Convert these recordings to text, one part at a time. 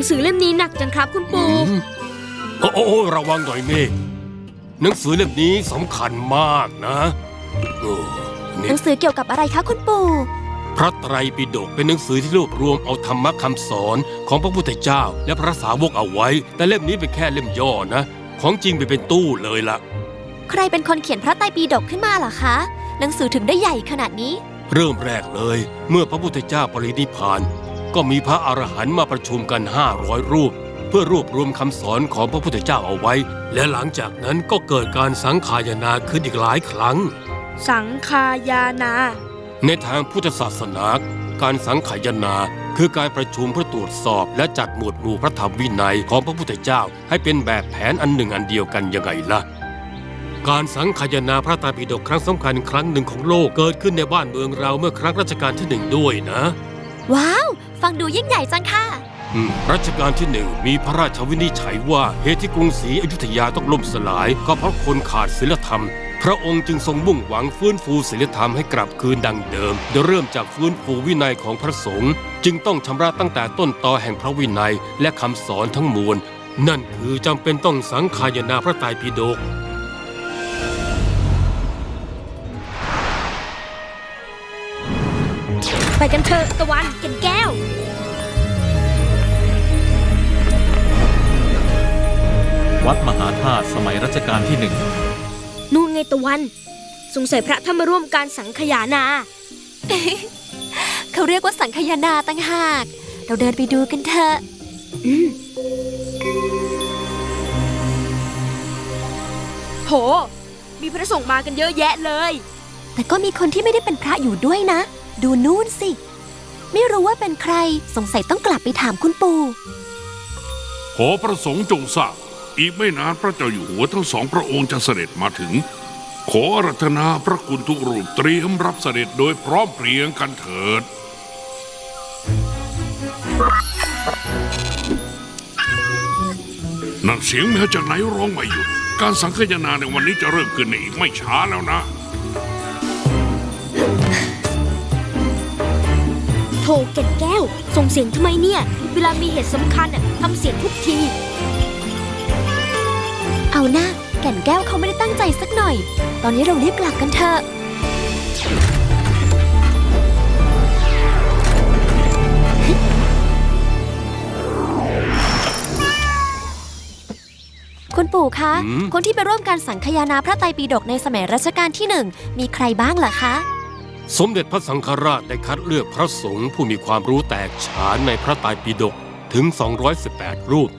นังสือเล่มนี้หนักจังครับคุณปู่อืมโอ้โอ้โอ้ระวังหน่อยเมฆหนังสือเล่มนี้สำคัญมากนะโอ้หนี่นังสือเกี่ยวกับอะไรคะคุณปู่ พระไตรปิฎกเป็นหนังสือที่รวบรวมเอาธรรมะคำสอนของพระพุทธเจ้า และพระสาวกเอาไว้ แต่เล่มนี้เป็นแค่เล่มย่อนะ ของจริงไปเป็นตู้เลยล่ะ ใครเป็นคนเขียนพระไตรปิฎกขึ้นมาเหรอคะ หนังสือถึงได้ใหญ่ขนาดนี้ เริ่มแรกเลย เมื่อพระพุทธเจ้าปรินิพพาน ก็มีพระอรหันต์มาประชุมกัน 500 รูป เพื่อรวบรวมคำสอนของพระพุทธเจ้าเอาไว้ และหลังจากนั้นก็เกิดการสังขายนาขึ้นอีกหลายครั้ง สังคายานา ในทางพุทธศาสนา การสังขายนาคือการประชุมเพื่อตรวจสอบ และจัดหมวดหมู่พระธรรมวินัยของพระพุทธเจ้า ให้เป็นแบบแผนอันหนึ่งอันเดียวกันยังไงล่ะการสังขายนาพระไตรปิฎกครั้งสำคัญครั้งหนึ่งของโลกเกิดขึ้นในบ้านเมืองเราเมื่อครั้งรัชกาลที่หนึ่งด้วยนะ ว้าว ฟังดูยิ่งใหญ่จังค่ะ อืมรัชกาลที่หนึ่งมีพระราชวินิจฉัยว่าเหตุที่กรุงศรีอยุธยาต้องล่มสลาย ก็เพราะคนขาดศีลธรรม พระองค์จึงทรงมุ่งหวังฟื้นฟูศีลธรรมให้กลับคืนดังเดิม โดยเริ่มจากฟื้นฟูวินัยของพระสงฆ์จึงต้องชำระตั้งแต่ต้นตอแห่งพระวินัยและคำสอนทั้งมวล นั่นคือจำเป็นต้องสังขายนาพระไตรปิฎก ไปกันเถอะตะวันเกันแก้ว วัดมหาธาตุสมัยรัชกาลที่หนึ่ง นู่นไงตะวัน สงสัยพระท่านมาร่วมการสังขยานา เขาเรียกว่าสังคายนาตั้งหาก เราเดินไปดูกันเถอะ อืมโห มีพระสงฆ์มากันเยอะแยะเลย แต่ก็มีคนที่ไม่ได้เป็นพระอยู่ด้วยนะ ดูนู่นสิ ไม่รู้ว่าเป็นใครสงสัยต้องกลับไปถามคุณปู่ ขอพระสงฆ์จงทราบอีกไม่นานพระเจ้าอยู่หัวทั้งสองพระองค์จะเสด็จมาถึง ขอรัธนาพระคุณทุกรูปเตรียมรับเสด็จโดยพร้อมเพรียงกันเถิด นั่นเสียงแมวจากไหนร้องไม่หยุด การสังคายนาในวันนี้จะเริ่มขึ้นในอีกไม่ช้าแล้วนะ ถเกันแก้ว ส่งเสียงทำไมเนี่ย เวลามีเหตุสำคัญอะทำเสียงทุกที เอาหน้าแก่นแก้วเขาไม่ได้ตั้งใจสักหน่อย ตอนนี้เรารีบกลับกันเถอะ คุณปู่คะอืมคนที่ไปร่วมการสังคายนาพระไตรปิฎกในสมัยรัชกาลที่หนึ่ง มีใครบ้างเหรอคะ สมเด็จพระสังฆราชได้คัดเลือกพระสงฆ์ผู้มีความรู้แตกฉานในพระไตรปิฎกถึง 218 รูป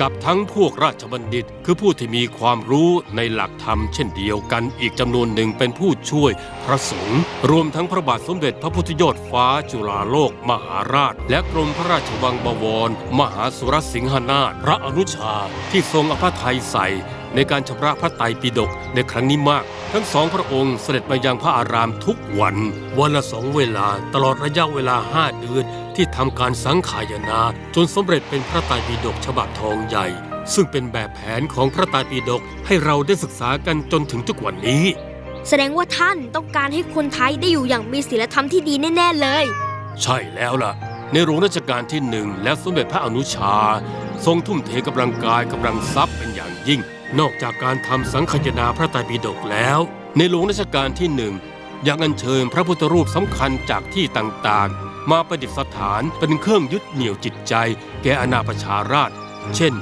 กับทั้งพวกราชบัณฑิตคือผู้ที่มีความรู้ในหลักธรรมเช่นเดียวกันอีกจำนวนหนึ่งเป็นผู้ช่วยพระสงฆ์รวมทั้งพระบาทสมเด็จพระพุทธยอดฟ้าจุฬาโลกมหาราช และกรมพระราชวังบวร มหาสุรสิงหนาถพระอนุชาที่ทรงอภทัยใส่ ในการชำระพระไตรปิฎกในครั้งนี้มาก ทั้งสองพระองค์เสด็จมายังพระอารามทุกวัน วันละสองเวลาตลอดระยะเวลาห้าเดือนที่ทำการสังขายนา จนสำเร็จเป็นพระไตรปิฎกฉบับทองใหญ่ ซึ่งเป็นแบบแผนของพระไตรปิฎกให้เราได้ศึกษากันจนถึงทุกวันนี้ แสดงว่าท่านต้องการให้คนไทยได้อยู่อย่างมีศีลธรรมที่ดีแน่ ๆ เลย ใช่แล้วล่ะ ในหลวงรัชกาลที่หนึ่งและสมเด็จพระอนุชา ทรงทุ่มเทกำลังกายกำลังทรัพย์เป็นอย่างยิ่ง นอกจากการทำสังคยนาพระไตรปิฎกแล้ว ในหลวงรัชกาลที่หนึ่งยังอัญเชิญพระพุทธรูปสำคัญจากที่ต่างๆ มาประดิษฐานเป็นเครื่องยึดเหนี่ยวจิตใจ แก่อาณาประชาราช เช่น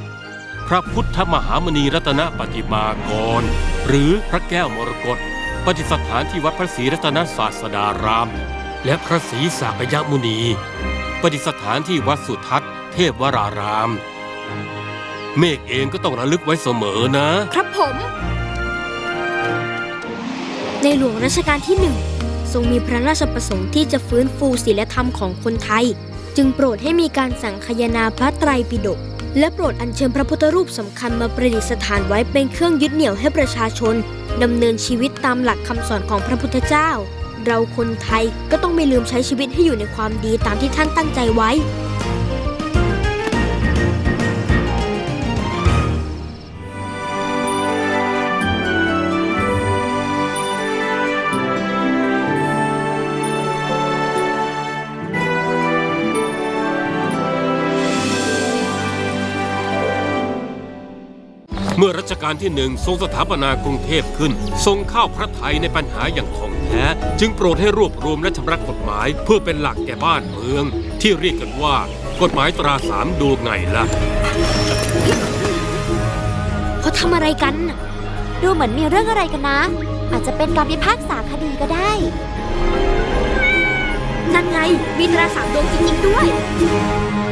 พระพุทธมหามณีรัตนปฏิมากร หรือพระแก้วมรกตประดิษฐานที่วัดพระศรีรัตนศาสดาราม และพระศรีสากยมุนีประดิษฐานที่วัดสุทัศน์เทพวราราม เมฆเองก็ต้องระลึกไว้เสมอนะ ครับผม ในหลวงรัชกาลที่หนึ่งทรงมีพระราชประสงค์ที่จะฟื้นฟูศีลธรรมของคนไทย จึงโปรดให้มีการสั่งคายนาพระไตรปิฎกและโปรดอัญเชิญพระพุทธรูปสำคัญมาประดิษฐานไว้เป็นเครื่องยึดเหนี่ยวให้ประชาชนดำเนินชีวิตตามหลักคำสอนของพระพุทธเจ้า เราคนไทยก็ต้องไม่ลืมใช้ชีวิตให้อยู่ในความดีตามที่ท่านตั้งใจไว้ เมื่อรัชกาลที่หนึ่งทรงสถาปนากรุงเทพขึ้น ทรงเข้าพระทัยในปัญหาอย่างท่องแท้ จึงโปรดให้รวบรวมและชำระกฎหมาย เพื่อเป็นหลักแก่บ้านเมือง ที่เรียกกันว่า กฎหมายตราสามดูไงล่ะเขาทำอะไรกันน่ะดูเหมือนมีเรื่องอะไรกันนะ อาจจะเป็นการพิพากษาคดีก็ได้ นั่นไงมีตราสามดวงจริงๆด้วยเ